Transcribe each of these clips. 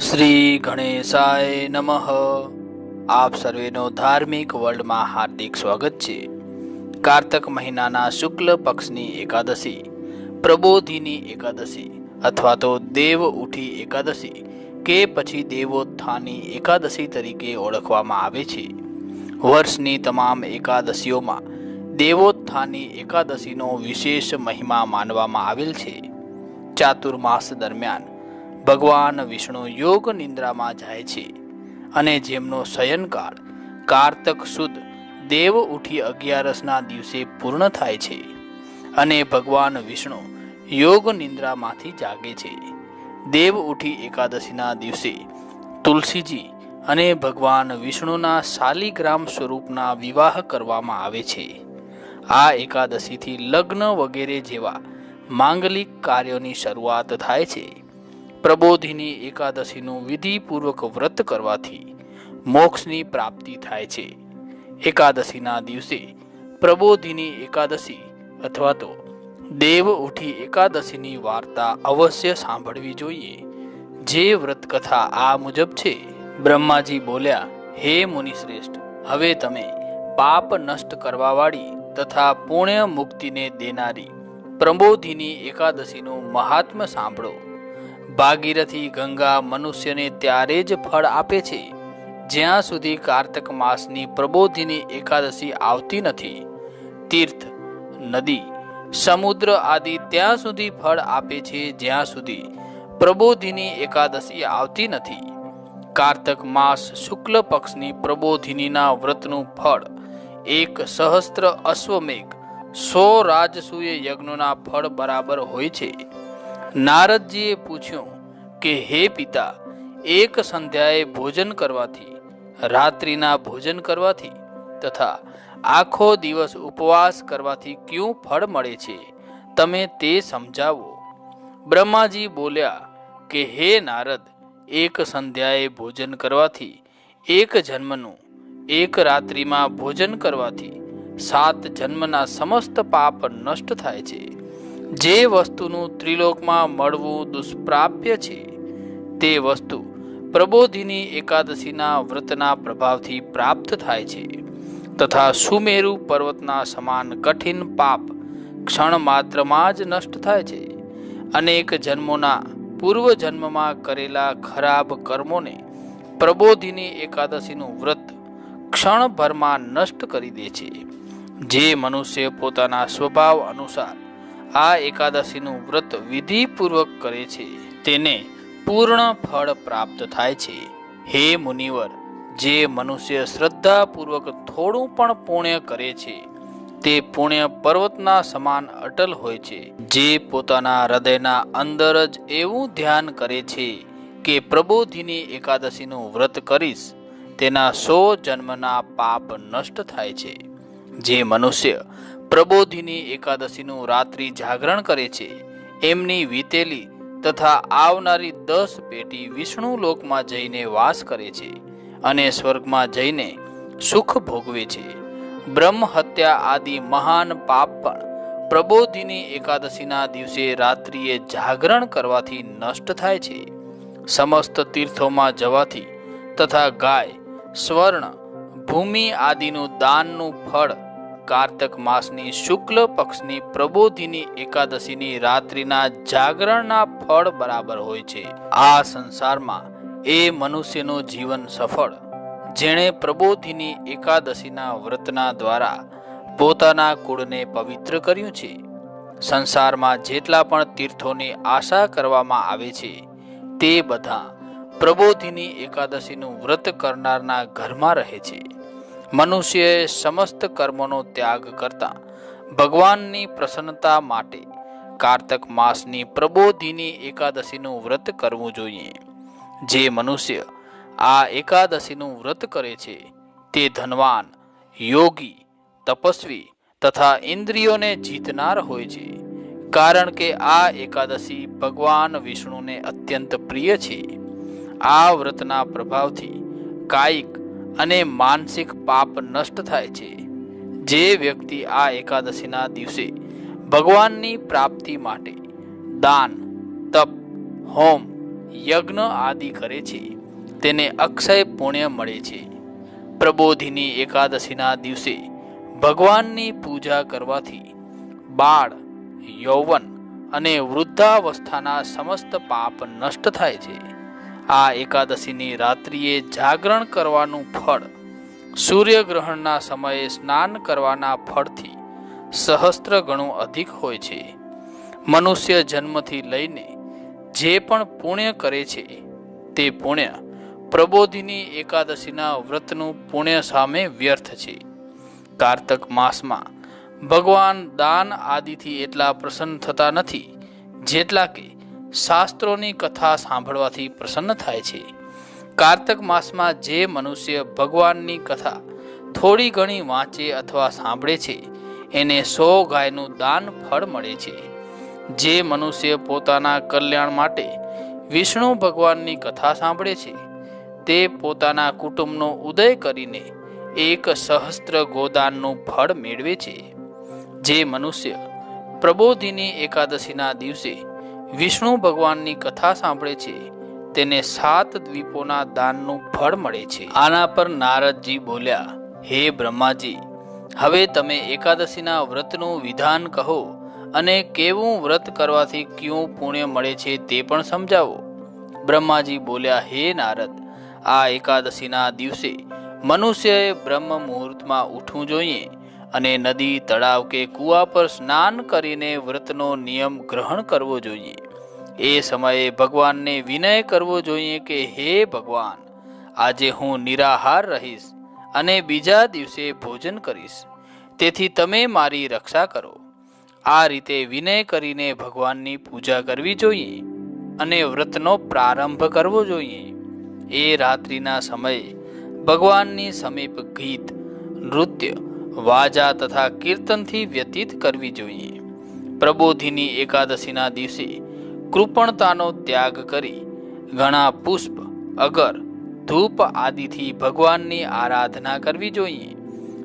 શ્રી ગણેશાય નમઃ. આપ સર્વેનો ધાર્મિક વર્લ્ડમાં હાર્દિક સ્વાગત છે. કારતક મહિનાના શુક્લ પક્ષની એકાદશી, પ્રબોધિની એકાદશી અથવા તો દેવ ઉઠી એકાદશી કે પછી દેવોત્થાની એકાદશી તરીકે ઓળખવામાં આવે છે. વર્ષની તમામ એકાદશીઓમાં દેવોત્થાની એકાદશીનો વિશેષ મહિમા માનવામાં આવેલ છે. ચાતુર્માસ દરમિયાન ભગવાન વિષ્ણુ યોગ નિંદ્રામાં જાય છે અને જેમનો શયનકાળ કારતક સુદ દેવ ઉઠી અગિયારસના દિવસે પૂર્ણ થાય છે અને ભગવાન વિષ્ણુ યોગ નિંદ્રામાંથી જાગે છે. દેવ ઉઠી એકાદશીના દિવસે તુલસીજી અને ભગવાન વિષ્ણુના શાલિગ્રામ સ્વરૂપના વિવાહ કરવામાં આવે છે. આ એકાદશીથી લગ્ન વગેરે જેવા માંગલિક કાર્યોની શરૂઆત થાય છે. પ્રબોધિની એકાદશીનું વિધિપૂર્વક વ્રત કરવાથી મોક્ષની પ્રાપ્તિ થાય છે. એકાદશીના દિવસે પ્રબોધિની એકાદશી અથવા તો દેવ ઉઠી એકાદશીની વાર્તા અવશ્ય સાંભળવી જોઈએ. જે વ્રત કથા આ મુજબ છે, બ્રહ્માજી બોલ્યા, હે મુનિશ્રેષ્ઠ, હવે તમે પાપ નષ્ટ કરવાવાળી તથા પુણ્ય મુક્તિને દેનારી પ્રબોધિની એકાદશીનું મહાત્મ્ય સાંભળો. ભાગીરથી ગંગા મનુષ્યને ત્યારે જ ફળ આપે છે. જ્યાં સુધી કાર્તક માસની પ્રબોધિની એકાદશી આવતી નથી. તીર્થ, નદી, સમુદ્ર આદિ ત્યાં સુધી ફળ આપે છે જ્યાં સુધી પ્રબોધિની એકાદશી આવતી નથી. કાર્તક માસ શુક્લ પક્ષની પ્રબોધિનીના વ્રતનું ફળ, એક સહસ્ત્ર અશ્વમેઘ, સો રાજસૂય યજ્ઞોના ફળ બરાબર હોય છે. નારદજીએ પૂછ્યું કે, હે પિતા, એક સંધ્યાએ ભોજન કરવાથી, રાત્રિના ભોજન કરવાથી તથા આખો દિવસ ઉપવાસ કરવાથી ક્યું ફળ મળે છે? તમે તે સમજાવો. બ્રહ્માજી બોલ્યા કે, હે નારદ, એક સંધ્યાએ ભોજન કરવાથી, એક જન્મનું, એક રાત્રિમાં ભોજન કરવાથી, સાત જન્મના સમસ્ત પાપ નષ્ટ થાય છે. જે વસ્તુનું ત્રિલોકમાં મળવું દુષ્પ્રાપ્ય છે, તે વસ્તુ પ્રબોધિની એકાદશીના વ્રતના પ્રભાવથી પ્રાપ્ત થાય છે, તથા સુમેરુ પર્વતના સમાન કઠિન પાપ ક્ષણ માત્રમાં જ નષ્ટ થાય છે. અનેક જન્મોના પૂર્વ જન્મમાં કરેલા ખરાબ કર્મોને પ્રબોધિની એકાદશીનું વ્રત ક્ષણભરમાં નષ્ટ કરી દે છે. જે મનુષ્ય પોતાના સ્વભાવ અનુસાર આ એકાદશીનું વ્રત વિધિપૂર્વક કરે છે. તેને પૂર્ણ ફળ પ્રાપ્ત થાય છે. હે મુનિવર, જે મનુષ્ય શ્રદ્ધાપૂર્વક થોડું પણ પુણ્ય કરે છે, તે પુણ્ય પર્વતના સમાન અટલ હોય છે, જે પોતાના હૃદયના અંદર જ એવું ધ્યાન કરે છે કે પ્રબોધિની એકાદશીનું વ્રત કરીશ, તેના સો જન્મના પાપ નષ્ટ થાય છે. જે મનુષ્ય પ્રબોધિની એકાદશીનું રાત્રિ જાગરણ કરે છે. એમની વીતેલી તથા આવનારી દસ પેટી વિષ્ણુ લોકમાં જઈને વાસ કરે છે અને સ્વર્ગમાં જઈને સુખ ભોગવે છે. બ્રહ્મ હત્યા આદિ મહાન પાપ પણ પ્રબોધિની એકાદશીના દિવસે રાત્રિએ જાગરણ કરવાથી નષ્ટ થાય છે. સમસ્ત તીર્થોમાં જવાથી તથા ગાય, સ્વર્ણ, ભૂમિ આદિનું દાનનું ફળ કાર્તક માસની શુક્લ પક્ષની પ્રબોધિની એકાદશીની રાત્રિના જાગરણના ફળ બરાબર હોય છે. આ સંસારમાં એ મનુષ્યનું જીવન સફળ, જેણે પ્રબોધિની એકાદશીના વ્રતના દ્વારા પોતાના કુળને પવિત્ર કર્યું છે. સંસારમાં જેટલા પણ તીર્થોની આશા કરવામાં આવે છે, તે બધા પ્રબોધિની એકાદશીનું વ્રત કરનારના ઘરમાં રહે છે. મનુષ્યએ સમસ્ત કર્મોનો ત્યાગ કરતા ભગવાનની પ્રસન્નતા માટે કાર્તક માસની પ્રબોધિની એકાદશીનું વ્રત કરવું જોઈએ. જે મનુષ્ય આ એકાદશીનું વ્રત કરે છે, તે ધનવાન, યોગી, તપસ્વી તથા ઇન્દ્રિયોને જીતનાર હોય છે. કારણ કે આ એકાદશી ભગવાન વિષ્ણુને અત્યંત પ્રિય છે. આ વ્રતના પ્રભાવથી કાયિક અને માનસિક પાપ નષ્ટ થાય છે. જે વ્યક્તિ આ એકાદશીના દિવસે ભગવાનની પ્રાપ્તિ માટે દાન, તપ, હોમ, યજ્ઞ આદિ કરે છે. તેને અક્ષય પુણ્ય મળે છે. પ્રબોધિની એકાદશીના દિવસે ભગવાનની પૂજા કરવાથી બાળ, યૌવન અને વૃદ્ધાવસ્થાના સમસ્ત પાપ નષ્ટ થાય છે. આ એકાદશીની રાત્રિએ જાગરણ કરવાનું ફળ. સૂર્યગ્રહણના સમયે સ્નાન કરવાના ફળથી સહસ્ત્ર ગણું અધિક હોય છે. મનુષ્ય જન્મથી લઈને જે પણ પુણ્ય કરે છે, તે પુણ્ય પ્રબોધિની એકાદશીના વ્રતનું પુણ્ય સામે વ્યર્થ છે. કારતક માસમાં ભગવાન દાન આદિથી એટલા પ્રસન્ન થતા નથી, જેટલા કે શાસ્ત્રોની કથા સાંભળવાથી પ્રસન્ન થાય છે. કારતક માસમાં જે મનુષ્ય ભગવાનની કથા થોડી ઘણી વાંચે અથવા સાંભળે છે, એને સો ગાયનું દાન ફળ મળે છે. જે મનુષ્ય પોતાના કલ્યાણ માટે વિષ્ણુ ભગવાનની કથા સાંભળે છે, તે પોતાના કુટુંબનો ઉદય કરીને એક સહસ્ત્ર ગોદાનનું ફળ મેળવે છે. જે મનુષ્ય પ્રબોધિની એકાદશીના દિવસે વિષ્ણુ ભગવાનની કથા સાંભળે છે. તેને સાત દ્વીપોના દાનનું ફળ મળે છે. આના પર નારદજી બોલ્યા, હે બ્રહ્માજી, હવે તમે એકાદશીના વ્રતનું વિધાન કહો અને કેવું વ્રત કરવાથી ક્યું પુણ્ય મળે છે તે પણ સમજાવો. બ્રહ્માજી બોલ્યા, હે નારદ, આ એકાદશીના દિવસે મનુષ્યએ બ્રહ્મ મુહૂર્તમાં ઉઠવું જોઈએ. અને નદી, તળાવ કે કૂવા પર સ્નાન કરીને વ્રતનો નિયમ ગ્રહણ કરવો જોઈએ. એ સમયે ભગવાનને વિનય કરવો જોઈએ કે, હે ભગવાન, આજે હું નિરાહાર રહીશ અને બીજા દિવસે ભોજન કરીશ. તેથી તમે મારી રક્ષા કરો. આ રીતે વિનય કરીને ભગવાનની પૂજા કરવી જોઈએ અને વ્રતનો પ્રારંભ કરવો જોઈએ. એ રાત્રિના સમયે ભગવાનની સમીપ ગીત, નૃત્ય વાજા તથા કીર્તનથી વ્યતીત કરવી જોઈએ. પ્રબોધિની એકાદશીના દિવસે કૃપણતાનો ત્યાગ કરી ઘણા પુષ્પ, અગર, ધૂપ આદિથી ભગવાનની આરાધના કરવી જોઈએ.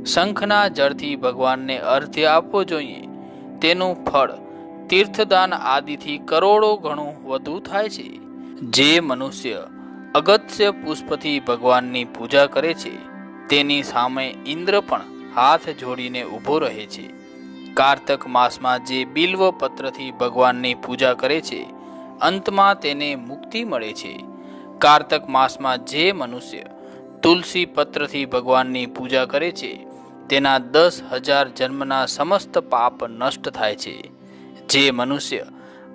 શંખના જળથી ભગવાનને અર્ધ્ય આપવો જોઈએ. તેનું ફળ, તીર્થદાન આદિથી કરોડો ગણું વધુ થાય છે. જે મનુષ્ય અગત્ય પુષ્પથી ભગવાનની પૂજા કરે છે, તેની સામે ઇન્દ્ર પણ હાથ જોડીને ઊભો રહે છે. કારતક માસમાં જે બિલ્વ પત્રથી ભગવાનની પૂજા કરે છે, અંતમાં તેને મુક્તિ મળે છે. કારતક માસમાં જે મનુષ્ય તુલસી પત્રથી ભગવાનની પૂજા કરે છે, તેના દસ હજાર જન્મના સમસ્ત પાપ નષ્ટ થાય છે. જે મનુષ્ય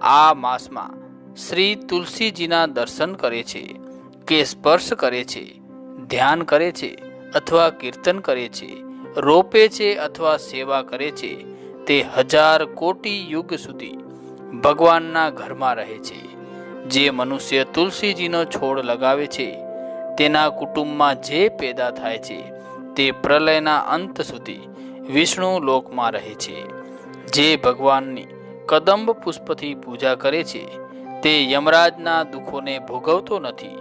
આ માસમાં શ્રી તુલસીજીના દર્શન કરે છે, કે સ્પર્શ કરે છે, ધ્યાન કરે છે, અથવા કીર્તન કરે છે રોપે છે અથવા સેવા કરે છે તે હજાર કોટી યુગ સુધી ભગવાનના ઘરમાં રહે છે. જે મનુષ્ય તુલસીજીનો છોડ લગાવે છે, તેના કુટુંબમાં જે પેદા થાય છે, તે પ્રલયના અંત સુધી વિષ્ણુ લોકમાં રહે છે. જે ભગવાનની કદંબ પુષ્પથી પૂજા કરે છે, તે યમરાજના દુઃખોને ભોગવતો નથી.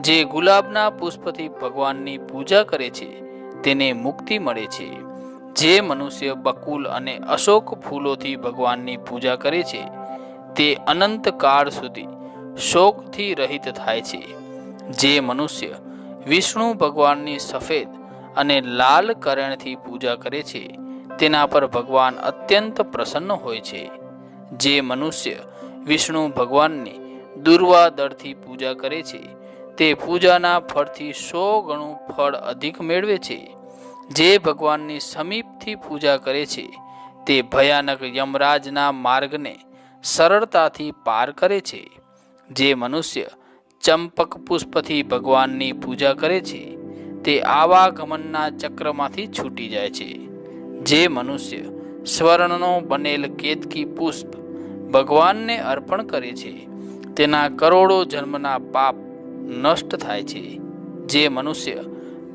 જે ગુલાબના પુષ્પથી ભગવાનની પૂજા કરે છે તેને મુક્તિ મળે છે. જે મનુષ્ય બકુલ અને અશોક ફૂલોથી ભગવાનની પૂજા કરે છે, તે અનંત કાળ સુધી શોકથી રહિત થાય છે. જે મનુષ્ય વિષ્ણુ ભગવાનની સફેદ અને લાલ કરણથી પૂજા કરે છે, તેના પર ભગવાન અત્યંત પ્રસન્ન હોય છે. જે મનુષ્ય વિષ્ણુ ભગવાનની દુર્વા દળથી પૂજા કરે છે તે પૂજાના ફળથી સો ગણું ફળ અધિક મેળવે છે. જે ભગવાનની સમીપથી પૂજા કરે છે, તે ભયાનક યમરાજના માર્ગને સરળતાથી પાર કરે છે. જે મનુષ્ય ચંપક પુષ્પથી ભગવાનની પૂજા કરે છે, તે આવાગમનના ચક્રમાંથી છૂટી જાય છે. જે મનુષ્ય સ્વર્ણનો બનેલ કેતકી પુષ્પ ભગવાનને અર્પણ કરે છે, તેના કરોડો જન્મના પાપ નષ્ટ થાય છે. જે મનુષ્ય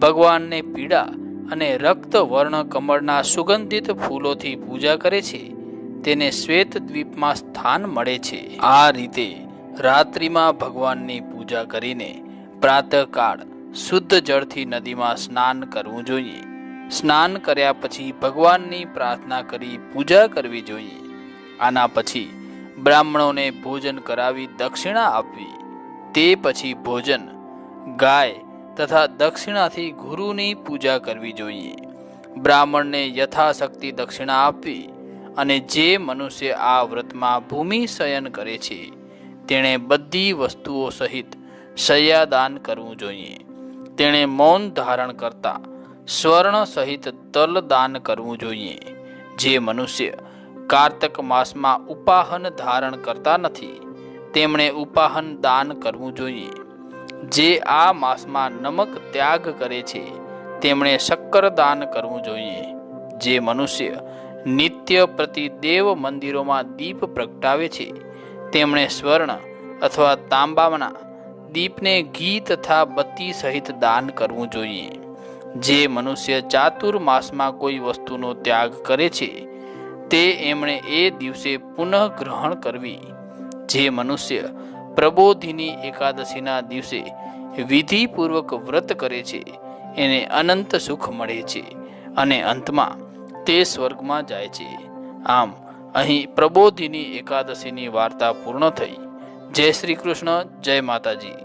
ભગવાનને પીડા અને રક્ત વર્ણ કમળના સુગંધિત ફૂલોથી પૂજા કરે છે, તેને શ્વેત દ્વીપમાં સ્થાન મળે છે. આ રીતે રાત્રિમાં ભગવાનની પૂજા કરીને પ્રાતઃકાળ શુદ્ધ જળથી નદીમાં સ્નાન કરવું જોઈએ. સ્નાન કર્યા પછી ભગવાનની પ્રાર્થના કરી પૂજા કરવી જોઈએ. આના પછી બ્રાહ્મણોને ભોજન કરાવી દક્ષિણા આપવી. તે પછી ભોજન, ગાય તથા દક્ષિણાથી ગુરુની પૂજા કરવી જોઈએ. બ્રાહ્મણને યથાશક્તિ દક્ષિણા આપવી અને જે મનુષ્ય આ વ્રતમાં ભૂમિ શયન કરે છે, તેણે બધી વસ્તુઓ સહિત શય્યાદાન કરવું જોઈએ. તેણે મૌન ધારણ કરતા સ્વર્ણ સહિત તલ દાન કરવું જોઈએ. જે મનુષ્ય કાર્તક માસમાં ઉપાહન ધારણ કરતા નથી તેમણે ઉપાહન દાન કરવું જોઈએ. જે આ માસમાં નમક ત્યાગ કરે છે, તેમણે શક્કર દાન કરવું જોઈએ. જે મનુષ્ય નિત્ય પ્રતિ દેવ મંદિરોમાં દીપ પ્રગટાવે છે, તેમણે સ્વર્ણ અથવા તાંબાના દીપને ઘી તથા બત્તી સહિત દાન કરવું જોઈએ. જે મનુષ્ય ચાતુર્માસમાં કોઈ વસ્તુનો ત્યાગ કરે છે, તે એમણે એ દિવસે પુનઃ ગ્રહણ કરવી. જે મનુષ્ય પ્રબોધિની એકાદશીના દિવસે વિધિપૂર્વક વ્રત કરે છે, એને અનંત સુખ મળે છે અને અંતમાં તે સ્વર્ગમાં જાય છે. આમ અહીં પ્રબોધિની એકાદશીની વાર્તા પૂર્ણ થઈ. જય શ્રી કૃષ્ણ, જય માતાજી.